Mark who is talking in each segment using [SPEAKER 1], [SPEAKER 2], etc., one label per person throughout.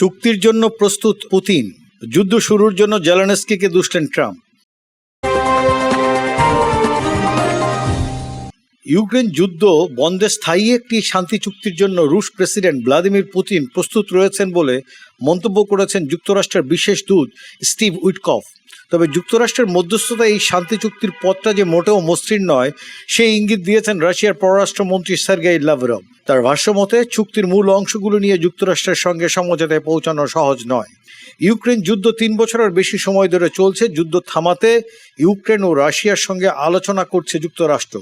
[SPEAKER 1] চুক্তির জন্য প্রস্তুত পুতিন যুদ্ধ শুরুর জন্য জেলানেস্কিকে দুষলেন ট্রাম্প ইউক্রেন যুদ্ধ বন্ধে স্থায়ী একটি শান্তি চুক্তির জন্য রুশ প্রেসিডেন্ট ভ্লাদিমির পুতিন প্রস্তুত রয়েছেন বলে মন্তব্য করেছেন যুক্তরাষ্ট্রের বিশেষ দূত স্টিভ উইটকফ তবে যুক্তরাষ্ট্রের মধ্যস্থতা এই শান্তি চুক্তির পথটা যে মোটেও মসৃণ নয় সেই ইঙ্গিত দিয়েছেন রাশিয়ার পররাষ্ট্রমন্ত্রী সার্গেই লাভরভ তার ভাষ্যমতে চুক্তির মূল অংশগুলো নিয়ে যুক্তরাষ্ট্রের সঙ্গে সমঝোতায় পৌঁছানো সহজ নয় ইউক্রেন যুদ্ধ তিন বছরের বেশি সময় ধরে চলছে যুদ্ধ থামাতে ইউক্রেন ও রাশিয়ার সঙ্গে আলোচনা করছে যুক্তরাষ্ট্র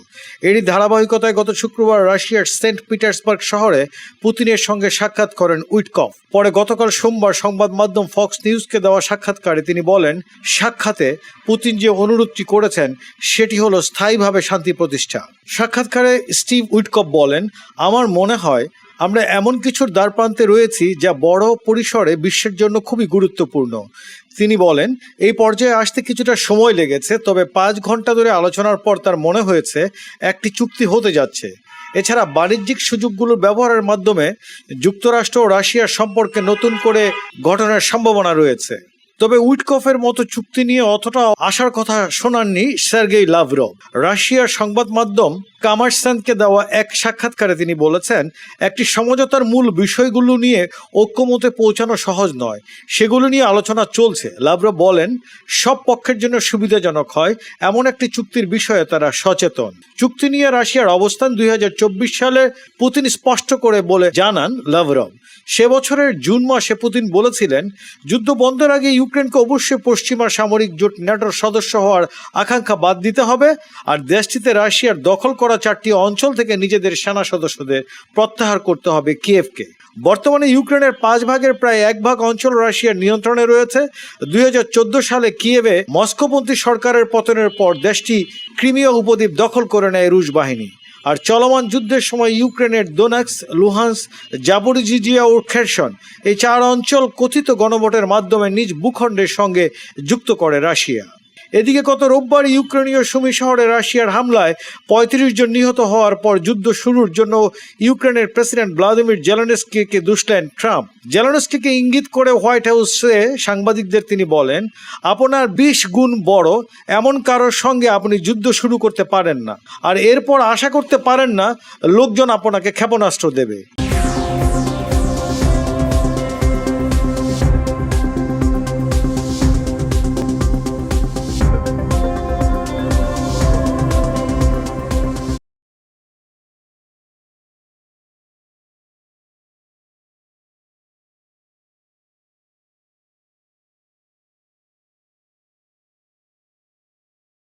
[SPEAKER 1] এরই ধারাবাহিকতায় গত শুক্রবার রাশিয়ার সেন্ট পিটার্সবার্গ শহরে পুতিনের সঙ্গে সাক্ষাৎ করেন উইটকফ পরে গতকাল সোমবার সংবাদ মাধ্যম ফক্স নিউজকে দেওয়া সাক্ষাৎকারে তিনি বলেন সাক্ষাতে পুতিন যে অনুরোধটি করেছেন সেটি হলো স্থায়ীভাবে শান্তি প্রতিষ্ঠা সাক্ষাৎকারে স্টিভ উইটকপ বলেন আমার মনে হয় আমরা এমন কিছুর দ্বারপ্রান্তে রয়েছি যা বড় পরিসরে বিশ্বের জন্য খুবই গুরুত্বপূর্ণ তিনি বলেন এই পর্যায়ে আসতে কিছুটা সময় লেগেছে তবে পাঁচ ঘন্টা ধরে আলোচনার পর তার মনে হয়েছে একটি চুক্তি হতে যাচ্ছে এছাড়া বাণিজ্যিক সুযোগগুলোর ব্যবহারের মাধ্যমে যুক্তরাষ্ট্র ও রাশিয়ার সম্পর্কে নতুন করে গঠনের সম্ভাবনা রয়েছে তবে উইটকফের মতো চুক্তি নিয়ে অতটা আসার কথা শোনাননি সার্গেই লাভরভ রাশিয়ার সংবাদ মাধ্যম কামারসানকে দেওয়া এক সাক্ষাৎকারে তিনি বলেছেন একটি সমঝোতার মূল বিষয়গুলো নিয়ে ঐক্যমতে পৌঁছানো সহজ নয় সেগুলো নিয়ে আলোচনা চলছে লাভরভ বলেন সব পক্ষের জন্য সুবিধাজনক হয় এমন একটি চুক্তির বিষয়ে তারা সচেতন চুক্তি নিয়ে রাশিয়ার অবস্থান দুই সালে পুতিন স্পষ্ট করে বলে জানান লাভরভ সে বছরের জুন মাসে পুতিন বলেছিলেন যুদ্ধ বন্ধের আগে ইউক্রেনকে অবশ্যই পশ্চিমা সামরিক জোট ন্যাটোর সদস্য হওয়ার আকাঙ্ক্ষা বাদ দিতে হবে আর দেশটিতে রাশিয়ার দখল করা চারটি অঞ্চল থেকে নিজেদের সেনা সদস্যদের প্রত্যাহার করতে হবে কিয়েভকে বর্তমানে ইউক্রেনের পাঁচ ভাগের প্রায় এক ভাগ অঞ্চল রাশিয়ার নিয়ন্ত্রণে রয়েছে দুই সালে কিয়েভে মস্কোপন্থী সরকারের পতনের পর দেশটি ক্রিমীয় উপদ্বীপ দখল করে নেয় রুশ বাহিনী আর চলমান যুদ্ধের সময় ইউক্রেনের দোনাক্স লুহান্স জাবরিজিজিয়া ও খেরসন এই চার অঞ্চল কথিত গণভোটের মাধ্যমে নিজ ভূখণ্ডের সঙ্গে যুক্ত করে রাশিয়া এদিকে গত রোববার ইউক্রেনীয় সুমি শহরে রাশিয়ার হামলায় পঁয়ত্রিশ জন নিহত হওয়ার পর যুদ্ধ শুরুর জন্য ইউক্রেনের প্রেসিডেন্ট ভ্লাদিমির জেলানস্কিকে দুষলেন ট্রাম্প জেলানস্কিকে ইঙ্গিত করে হোয়াইট হাউসে সাংবাদিকদের তিনি বলেন আপনার বিশ গুণ বড় এমন কারোর সঙ্গে আপনি যুদ্ধ শুরু করতে পারেন না আর এরপর আশা করতে পারেন না লোকজন আপনাকে ক্ষেপণাস্ত্র দেবে